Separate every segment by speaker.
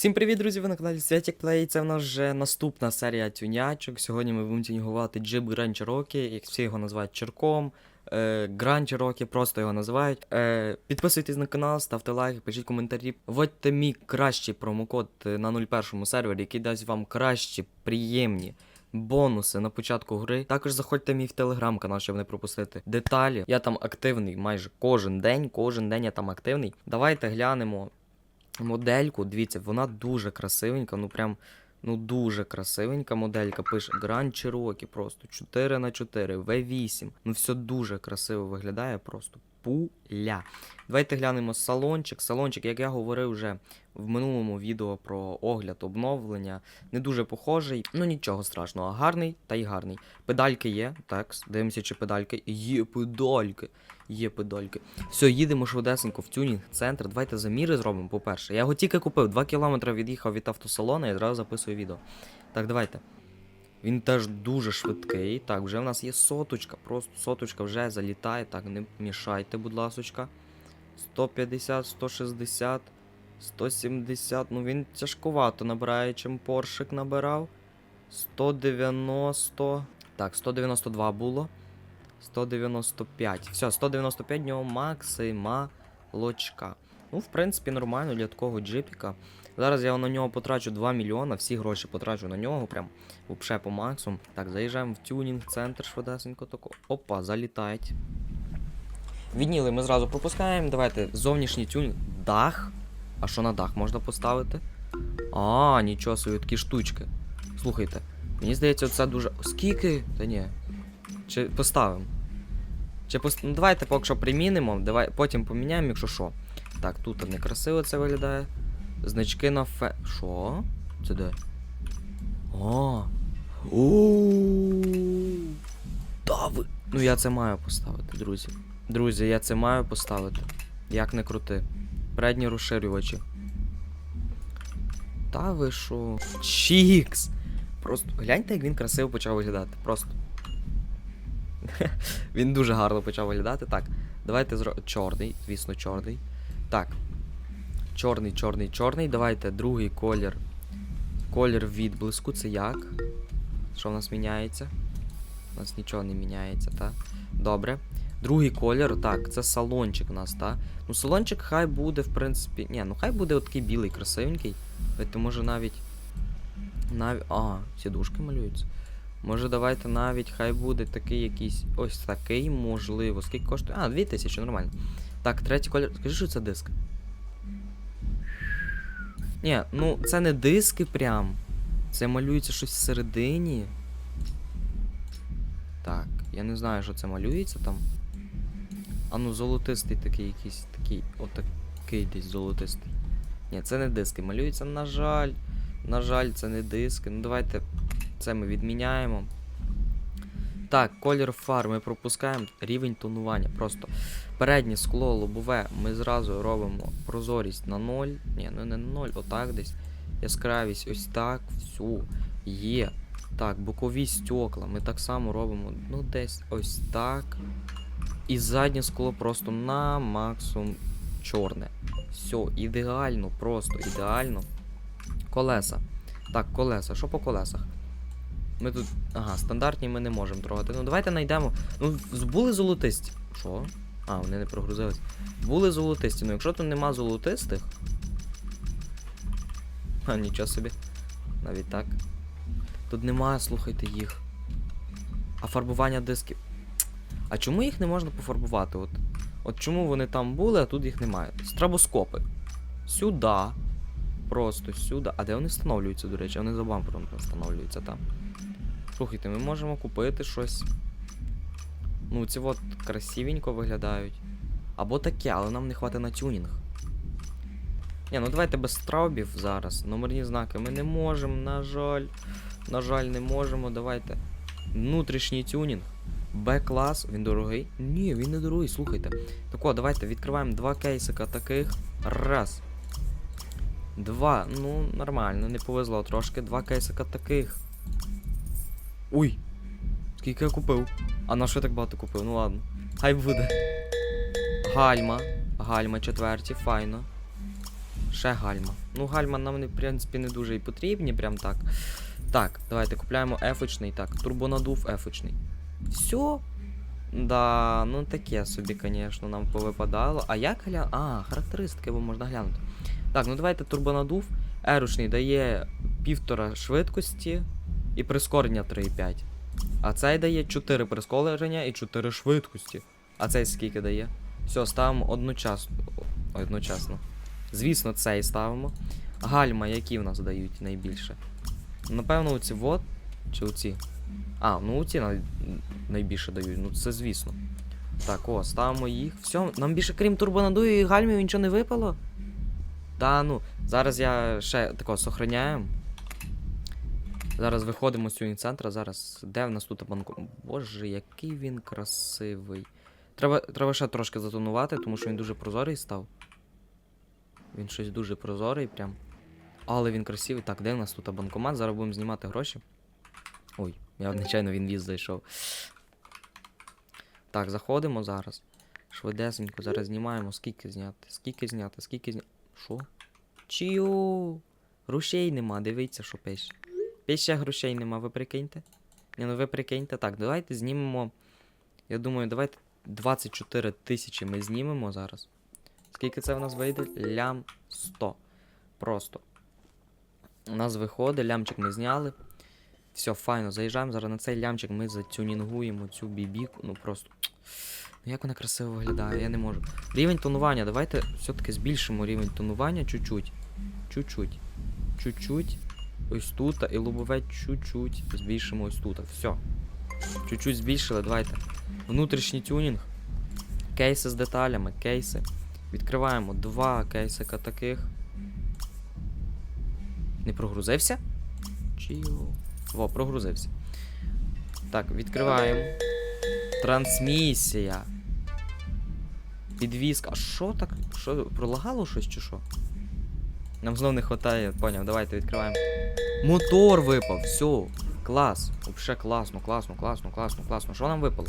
Speaker 1: Всім привіт, друзі! Ви на каналі Святік Плей. Це в нас вже наступна серія тюнячок. Сьогодні ми будемо тюнінгувати джип Grand Cherokee, як всі його називають черком. Е, Grand Cherokee, просто його називають. Е, підписуйтесь на канал, ставте лайки, пишіть коментарі. Вводьте мій кращий промокод е, на 01 сервері, який дасть вам кращі, приємні. Бонуси на початку гри. Також заходьте мій в телеграм-канал, щоб не пропустити деталі. Я там активний майже кожен день. Кожен день я там активний. Давайте глянемо модельку. Дивіться, вона дуже красивенька, ну прям. Ну дуже красивенька моделька. Пише Grand Cherokee просто 4 на 4 V8. Ну все дуже красиво виглядає, просто пуля. Давайте глянемо салончик. Салончик, як я говорив вже в минулому відео про огляд обновлення, не дуже похожий. Ну нічого страшного, гарний та й гарний. Педальки є. Так, дивимося, чи педальки. Є педальки. Є педальки. Все, їдемо швидесенько в тюнінг центр. Давайте заміри зробимо, по-перше. Я його тільки купив, 2 кілометри від'їхав від автосалону і одразу записую відео. Так, давайте. Він теж дуже швидкий. Так, вже в нас є соточка. Просто соточка вже залітає. Так, не мішайте, будь ласочка. 150, 160, 170. Ну він тяжкувато набирає, чим поршик набирав. 190. Так, 192 було. 195. Все, 195 в нього максималочка. Ну, в принципі, нормально для такого джипіка. Зараз я на нього потрачу 2 мільйона, всі гроші потрачу на нього, прям вообще по максимуму. Так, заїжджаємо в тюнінг центр швидесенько тако. Опа, залітають. Відніли ми зразу пропускаємо. Давайте зовнішній тюнінг. Дах. А що на дах можна поставити? А, нічого собі, такі штучки. Слухайте, мені здається, це дуже. Скільки? Та ні. Чи поставимо? Чи пост... ну, давайте поки що примінимо, давай потім поміняємо, якщо що. Так, тут некрасиво це виглядає. Значки на фе. Що? Це де? О. Та ви. Ну я це маю поставити, друзі. Друзі, я це маю поставити. Як не крути. Передні розширювачі. Та ви що? Чікс! Просто гляньте, як він красиво почав виглядати. Просто. Він дуже гарно почав виглядати. Так, давайте зро... Чорний, звісно, чорний. Так. Чорний, чорний, чорний. Давайте другий колір. Колір відблиску. Це як? Що в нас міняється? У нас нічого не міняється, так? Добре. Другий колір, так, це салончик у нас, так? Ну, салончик хай буде, в принципі. Ні, ну хай буде такий білий, красивенький. Давайте, може навіть. Навіть. А, сідушки малюються. Може давайте навіть хай буде такий якийсь. Ось такий, можливо. Скільки коштує? А, 2000, нормально. Так, третій колір. Скажи, що це диск. Ні, ну це не диски прям. Це малюється щось всередині. Так, я не знаю, що це малюється там. А ну, золотистий такий якийсь такий. Отакий десь золотистий. Ні, це не диски. Малюється, на жаль. На жаль, це не диски. Ну давайте це ми відміняємо. Так, колір фар ми пропускаємо рівень тонування. Просто переднє скло лобове ми зразу робимо прозорість на 0. Ні, ну не на 0, отак десь. Яскравість ось так. Всю. Є. Так, бокові стекла. Ми так само робимо. Ну, десь ось так. І заднє скло просто на максимум чорне. Все, ідеально, просто ідеально. Колеса. Так, колеса. Що по колесах? Ми тут. Ага, стандартні ми не можемо трогати. Ну давайте знайдемо. Ну, були золотисті. Що? А, вони не прогрузились. Були золотисті. Ну якщо тут нема золотистих. А, нічого собі. Навіть так. Тут немає, слухайте їх. А фарбування дисків. А чому їх не можна пофарбувати? От, от чому вони там були, а тут їх немає? Страбоскопи. Сюда. Просто сюди. А де вони встановлюються, до речі? Вони за бампером встановлюються там. Слухайте, ми можемо купити щось. Ну, ці от красивенько виглядають. Або таке, але нам не хватить на тюнінг. Ні, ну давайте без страубів зараз. Номерні знаки ми не можемо, на жаль. На жаль, не можемо. Давайте. Внутрішній тюнінг. Б-клас, він дорогий? Ні, він не дорогий, слухайте. Так от, давайте відкриваємо два кейсика таких. Раз. Два. Ну, нормально, не повезло трошки. Два кейсика таких. Ой! Скільки я купив? А на що так багато купив? Ну ладно. Хай буде. Гальма. Гальма четверті, файно. Ще гальма. Ну, гальма нам, в принципі, не дуже і потрібні, прям так. Так, давайте купляємо ефочний. Так, турбонадув ефочний. Все. Да, ну таке собі, звісно, нам повипадало. А як гля... А, характеристики, бо можна глянути. Так, ну давайте турбонадув. Ерушний дає півтора швидкості і прискорення 3,5. А цей дає 4 прискорення і 4 швидкості. А цей скільки дає? Все, ставимо одночасно. Одночасно. Звісно, цей ставимо. Гальма, які в нас дають найбільше? Напевно, оці вот. Чи оці? А, ну оці най... найбільше дають, ну це звісно. Так, о, ставимо їх. Все, нам більше крім турбонадую і гальмів нічого не випало. Та ну, зараз я ще такого сохраняємо. Зараз виходимо з цього центру. Зараз. Де в нас тут банку? Боже, який він красивий. Треба, треба ще трошки затонувати, тому що він дуже прозорий став. Він щось дуже прозорий прям. Але він красивий. Так, де в нас тут банкомат? Зараз будемо знімати гроші. Ой, я нечайно він віз зайшов. Так, заходимо зараз. Швидесенько, зараз знімаємо. Скільки зняти? Скільки зняти? Скільки зняти? Що? Чию? Грошей нема, дивіться, що пише. Пише грошей нема, ви прикиньте? Ні, ну ви прикиньте. Так, давайте знімемо. Я думаю, давайте 24 тисячі ми знімемо зараз. Скільки це в нас вийде? Лям 100. Просто. У нас виходить, лямчик ми зняли. Все, файно, заїжджаємо. Зараз на цей лямчик ми затюнінгуємо цю бібіку. Ну просто. Ну як вона красиво виглядає, я не можу. Рівень тонування, давайте все-таки збільшимо рівень тонування чуть-чуть. Чуть-чуть. Чуть-чуть. Ось тут і лобове чуть-чуть. Збільшимо ось тут. Все. Чуть-чуть збільшили, давайте. Внутрішній тюнінг. Кейси з деталями, кейси. Відкриваємо два кейсика таких. Не прогрузився? Його? Во, прогрузився. Так, відкриваємо. Трансмісія. Підвізка. А що так? Що, пролагало щось чи що? Нам знов не вистачає, поняв, давайте відкриваємо. Мотор випав, все. Клас. Вообще класно, класно, класно, класно, класно. Що нам випало?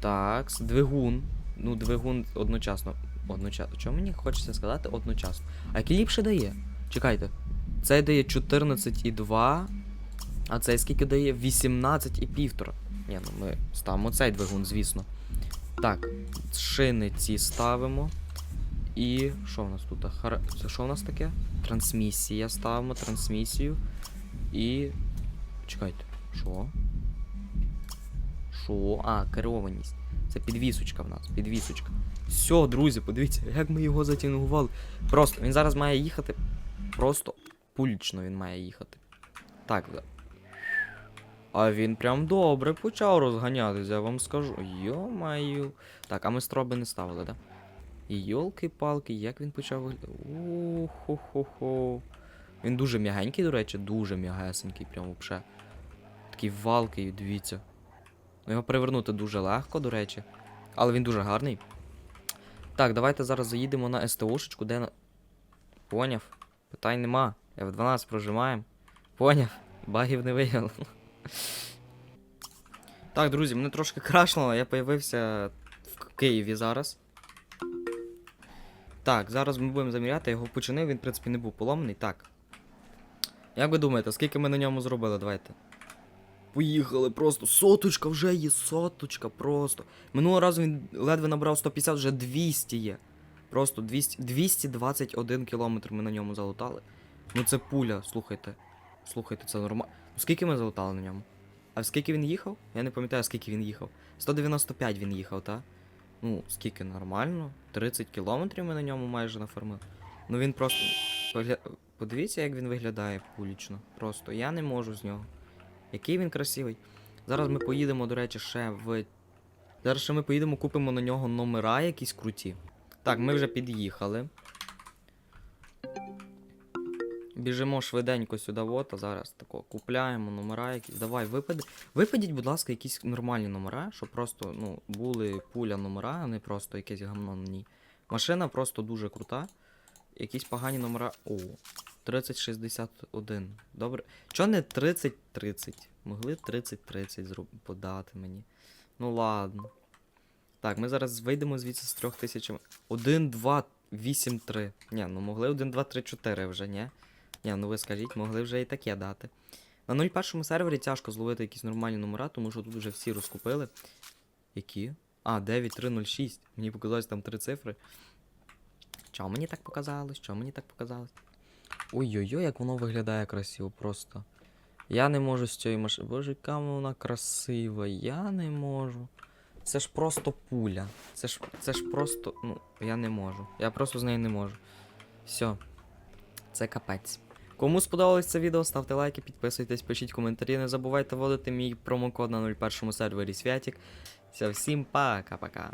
Speaker 1: Так, двигун. Ну, двигун одночасно. Одночасно. Чому мені хочеться сказати одночасно? А який ліпше дає? Чекайте. Цей дає 14,2. А цей скільки дає? 18,5. Ні, ну ми ставимо цей двигун, звісно. Так, шини ці ставимо. І що в нас тут? Хар... Що в нас таке? Трансмісія ставимо, трансмісію. І. Чекайте, що? Що? А, керованість. Це підвісочка в нас, підвісочка. Все, друзі, подивіться, як ми його затягували. Просто він зараз має їхати. Просто пульчно він має їхати. Так. А він прям добре почав розганятися, я вам скажу. Йо-маю. Так, а ми строби не ставили, да? Йолки-палки, як він почав виглядати. Хо-хо-хо. Він дуже м'ягенький, до речі, дуже м'ягесенький, прям вообще. Такий валкий, дивіться. Ну, Його перевернути дуже легко, до речі. Але він дуже гарний. Так, давайте зараз заїдемо на СТОшечку, де на. Поняв? Питань нема. F12 прожимаємо. Поняв? Багів не виявило. Так, друзі, мене трошки крашнуло, я появився в Києві зараз. Так, зараз ми будемо заміряти, його починив, він, в принципі, не був поломаний. Так. Як ви думаєте, скільки ми на ньому зробили? Давайте. Поїхали просто. Соточка вже є, соточка просто. Минулого разу він ледве набрав 150, вже 200 є. Просто 200, 221 кілометр ми на ньому залутали. Ну це пуля, слухайте. Слухайте, це нормально. Ну скільки ми залутали на ньому? А скільки він їхав? Я не пам'ятаю, скільки він їхав. 195 він їхав, так? Ну, скільки нормально? 30 кілометрів ми на ньому майже нафармили. Ну він просто. Подивіться, як він виглядає пулічно. Просто я не можу з нього. Який він красивий. Зараз ми поїдемо, до речі, ще в. Зараз ще ми поїдемо, купимо на нього номера якісь круті. Так, ми вже під'їхали. Біжимо швиденько сюди, от, а зараз тако купляємо номера якісь. Давай, випади. Випадіть, будь ласка, якісь нормальні номера, щоб просто, ну, були пуля номера, а не просто якесь гамно на ній. Машина просто дуже крута. Якісь погані номера. О, 3061. Добре. Чо не 3030? Могли 3030 зроб... подати мені. Ну ладно. Так, ми зараз вийдемо звідси з трьох тисячами. Один, два. 8-3. Ні, ну могли 1, 2, 3, 4 вже, ні? Ні, ну ви скажіть, могли вже і таке дати. На 01 сервері тяжко зловити якісь нормальні номера, тому що тут вже всі розкупили. Які? А, 9306. Мені показалось там три цифри. Чо мені так показалось? Чо мені так показалось? Ой-ой-ой, як воно виглядає красиво просто. Я не можу з цієї машини. Боже, яка вона красива. Я не можу. Це ж просто пуля. Це ж, це ж просто. Ну, я не можу. Я просто з нею не можу. Все. Це капець. Кому сподобалось це відео, ставте лайки, підписуйтесь, пишіть коментарі. Не забувайте вводити мій промокод на 01 сервері Святік. Всім пока-пока.